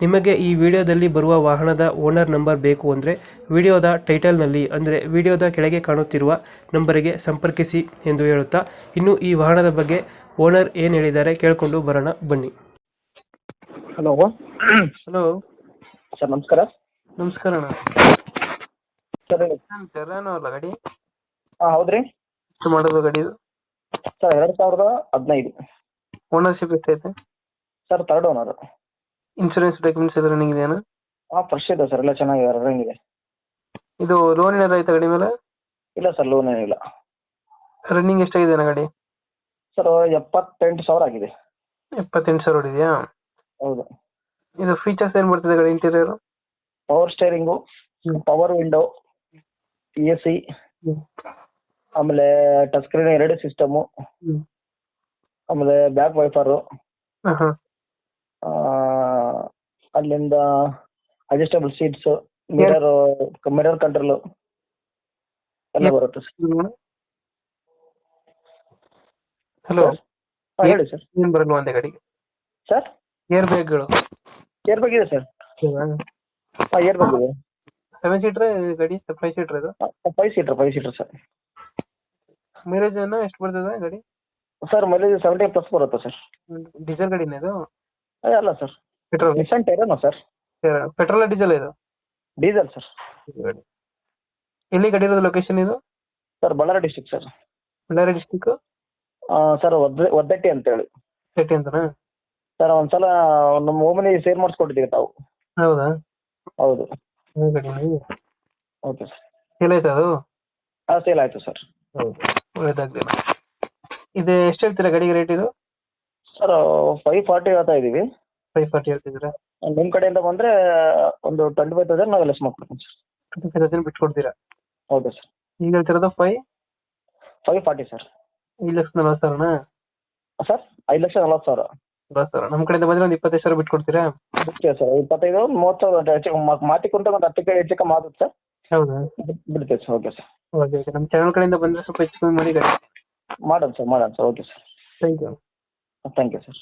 ನಿಮಗೆ ಈ ವಿಡಿಯೋದಲ್ಲಿ ಬರುವ ವಾಹನದ ಓನರ್ ನಂಬರ್ ಬೇಕು ಅಂದರೆ ವಿಡಿಯೋದ ಟೈಟಲ್ನಲ್ಲಿ ಅಂದರೆ ವಿಡಿಯೋದ ಕೆಳಗೆ ಕಾಣುತ್ತಿರುವ ನಂಬರಿಗೆ ಸಂಪರ್ಕಿಸಿ ಎಂದು ಹೇಳುತ್ತಾ ಇನ್ನು ಈ ವಾಹನದ ಬಗ್ಗೆ ಓನರ್ ಏನು ಹೇಳಿದ್ದಾರೆ ಕೇಳಿಕೊಂಡು ಬರೋಣ ಬನ್ನಿ. ಹಲೋ. ಹಲೋ. ಸರ್ ನಮಸ್ಕಾರ. ನಮಸ್ಕಾರ ಅಣ್ಣ. ಸರ್ ಹೇಳಿ. ಟೆರಾನೋ ಅಲ್ಲ ಗಾಡಿ? ಹಾಂ ಹೌದ್ರಿ. ಎಷ್ಟು ಮಾಡೋದು ಗಾಡಿ ಸರ್ ಎರಡು ಸಾವಿರದ ಹದಿನೈದು. ಓನರ್ಶಿಪ್ ಎಷ್ಟೈತೆ? Sir third owner insurance documents ಎಲ್ಲ ರನ್ನಿಂಗ್ ಇದೆಯಾ? ಹಾಂ ಫ್ರೆಶ್ ಇದೆ ಸರ್ ಎಲ್ಲ ಚೆನ್ನಾಗಿದೆ ರನ್ನಿಂಗ್ ಇದೆ. ಇದು ಲೋನ್ ಏನಾದ್ರು ಆಯ್ತಾ ಗಾಡಿ ಮೇಲೆ? ಇಲ್ಲ ಸರ್ ಲೋನ್ ಏನಿಲ್ಲ. ರನ್ನಿಂಗ್ ಎಷ್ಟಾಗಿದೆ ಅಣ್ಣ ಗಾಡಿ? ಸರ್ ಎಪ್ಪತ್ತೆಂಟು ಸಾವಿರ ಆಗಿದೆ. ಎಪ್ಪತ್ತೆಂಟು ಸಾವಿರ ಹೊಡಿದೆಯಾ ಹೌದು. ಇದು ಫೀಚರ್ಸ್ ಏನು ಬರ್ತದೆ ಗಾಡಿ interior power steering power window S C ಆಮೇಲೆ ಟಚ್ ಸ್ಕ್ರೀನ್ ಎರಡು ಸಿಸ್ಟಮು ಆಮೇಲೆ ಬ್ಯಾಕ್ ವೈಫರು ಹಾಂ ಅಲ್ಲಿಂದ adjustable seats mirror mirror control ಎಲ್ಲ ಬರುತ್ತೆ ಹಲೋ ಹಾಂ ಹೇಳಿ ಸರ್ ಏನು ಬರಲ್ವಾ ಅಂದೆ ಗಾಡಿ ಸರ್ ಏರ್ ಬ್ಯಾಗ್ಗಳು ಏರ್ ಬ್ಯಾಗ್ ಇದೆ ಸರ್ ಆ ಏರ್ ಬ್ಯಾಗ್ ಇದೆ. ಸೆವೆನ್ ಸೀಟರ್ ಗಾಡಿ ಫೈವ್ ಸೀಟರ್ ಇದು? Five seater five seater sir mileage ಅನ್ನ ಎಷ್ಟು ಬರ್ತದೆ ಗಾಡಿ? ಸರ್ ಮೈಲೇಜ್ ಸೆವೆಂಟಿ ಪ್ಲಸ್ ಬರುತ್ತೆ ಸರ್ ಡೀಸೆಲ್ ಗಾಡಿನ ಇದು? ಅಲ್ಲ sir petrol recent Terrano sir petrol diesel ಇದು? ಡೀಸೆಲ್ ಸರ್ ಎಲ್ಲಿ ಗಾಡಿ ಇರೋದು ಲೊಕೇಶನ್ ಇದು? Sir Ballari district sir Ballari district sir ಒದ್ದೆ ಒದ್ದಟ್ಟಿ ಅಂತೇಳಿ. ಒದ್ದಟ್ಟಿ ಅಂತನಾ? ಸರ್ ಒಂದ್ಸಲ ನಮ್ಮ ಓಮನಿ ಸೇರ್ ಮಾಡಿಸ್ಕೊಟ್ಟಿದ್ದೀವಿ ತಾವು. ಹೌದಾ? ಹೌದು. ಗಾಡಿ ಓಕೆ ಸರ್ ಆಯ್ತಾ ಅದು? ಹಾಂ ಸೇಲ್ ಆಯಿತು ಸರ್ ಹೌದು. ಒಳ್ಳೇದಾಗ್ಲಿ. ಇದು ಎಷ್ಟು ಹೇಳ್ತೀರಾ ಗಾಡಿಗೆ ರೇಟ್ ಇದು? ಸರ್ ಫೈವ್ ಫಾರ್ಟಿ ಹೇಳ್ತಾ ಇದ್ದೀವಿ. ಫೈವ್ ಫಾರ್ಟಿ ಹೇಳ್ತಿದ್ದೀರಾ? ನಿಮ್ಮ ಕಡೆಯಿಂದ ಬಂದರೆ ಒಂದು ಟ್ವೆಂಟಿ ಫೈವ್ ತೌಸಂಡ್ ನಾವು ಲೆಸ್ ಮಾಡ್ಕೊಡ್ತೀನಿ ಸರ್ ಟ್ವೆಂಟಿ ಫೈವ್ ತೌಸಂಡ್ ಬಿಟ್ಕೊಡ್ತೀರಾ? ಓಕೆ ಸರ್ ಈಗ ಹೇಳ್ತಿರೋದು ಫೈವ್ ಫೈವ್ ಫಾರ್ಟಿ ಸರ್ ಐದು ಲಕ್ಷ ನಲ್ವತ್ತು ಸಾವಿರನಾ? ಸರ್ ಐದು ಲಕ್ಷ ನಲ್ವತ್ತು ಸಾವಿರ. ನಲ್ವತ್ತು ಸರ್ ನಮ್ಮ ಕಡೆಯಿಂದ ಬಂದರೆ ಒಂದು ಇಪ್ಪತ್ತೈದು ಸಾವಿರ ಬಿಟ್ಕೊಡ್ತೀರಾ? ಬಿಡ್ತೀವಿ ಸರ್ ಇಪ್ಪತ್ತೈದು ಮೂವತ್ತು ಮಾತಿ ಕುಂತ ಒಂದು ಹತ್ತು ಹೆಚ್ಚು ಕಮ್ಮಿ ಆಗುತ್ತೆ ಸರ್ ಹೌದಾ? ಬಿಡ್- ಬಿಡ್ತೀವಿ sir okay sir okay okay. ನಮ್ಮ ಚಾನಲ್ ಕಡೆಯಿಂದ ಬಂದರೆ ಸ್ವಲ್ಪ ಹೆಚ್ಚು ಕಮ್ಮಿ ಮಾಡಿ ಮಾಡೋಣ ಸರ್ ಮಾಡೋಣ sir okay sir thank you thank you sir